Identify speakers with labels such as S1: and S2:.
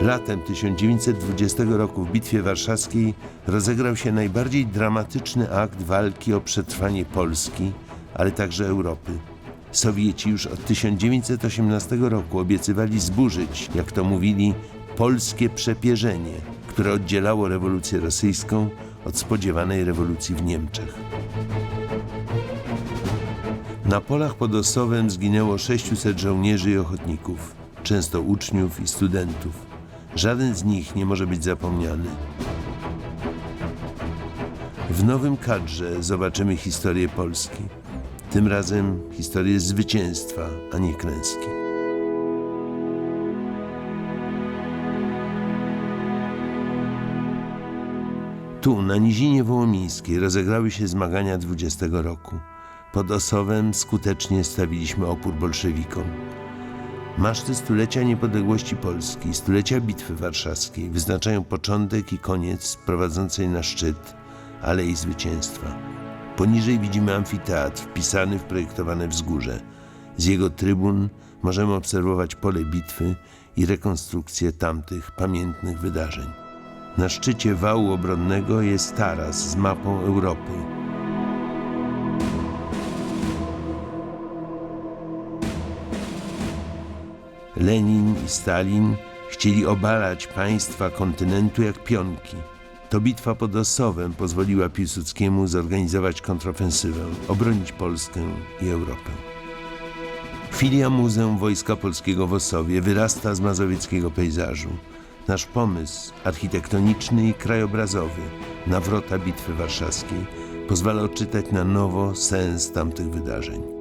S1: Latem 1920 roku w Bitwie Warszawskiej rozegrał się najbardziej dramatyczny akt walki o przetrwanie Polski, ale także Europy. Sowieci już od 1918 roku obiecywali zburzyć, jak to mówili, polskie przepierzenie, które oddzielało rewolucję rosyjską od spodziewanej rewolucji w Niemczech. Na polach pod Osowem zginęło 600 żołnierzy i ochotników, często uczniów i studentów. Żaden z nich nie może być zapomniany. W nowym kadrze zobaczymy historię Polski. Tym razem historię zwycięstwa, a nie klęski. Tu, na Nizinie Wołomińskiej, rozegrały się zmagania 20 roku. Pod Osowem skutecznie stawiliśmy opór bolszewikom. Maszty stulecia niepodległości Polski, stulecia Bitwy Warszawskiej wyznaczają początek i koniec prowadzącej na szczyt Alei Zwycięstwa. Poniżej widzimy amfiteatr wpisany w projektowane wzgórze. Z jego trybun możemy obserwować pole bitwy i rekonstrukcję tamtych pamiętnych wydarzeń. Na szczycie wału obronnego jest taras z mapą Europy. Lenin i Stalin chcieli obalać państwa kontynentu jak pionki. To bitwa pod Osowem pozwoliła Piłsudskiemu zorganizować kontrofensywę, obronić Polskę i Europę. Filia Muzeum Wojska Polskiego w Osowie wyrasta z mazowieckiego pejzażu. Nasz pomysł architektoniczny i krajobrazowy na wrota Bitwy Warszawskiej pozwala odczytać na nowo sens tamtych wydarzeń.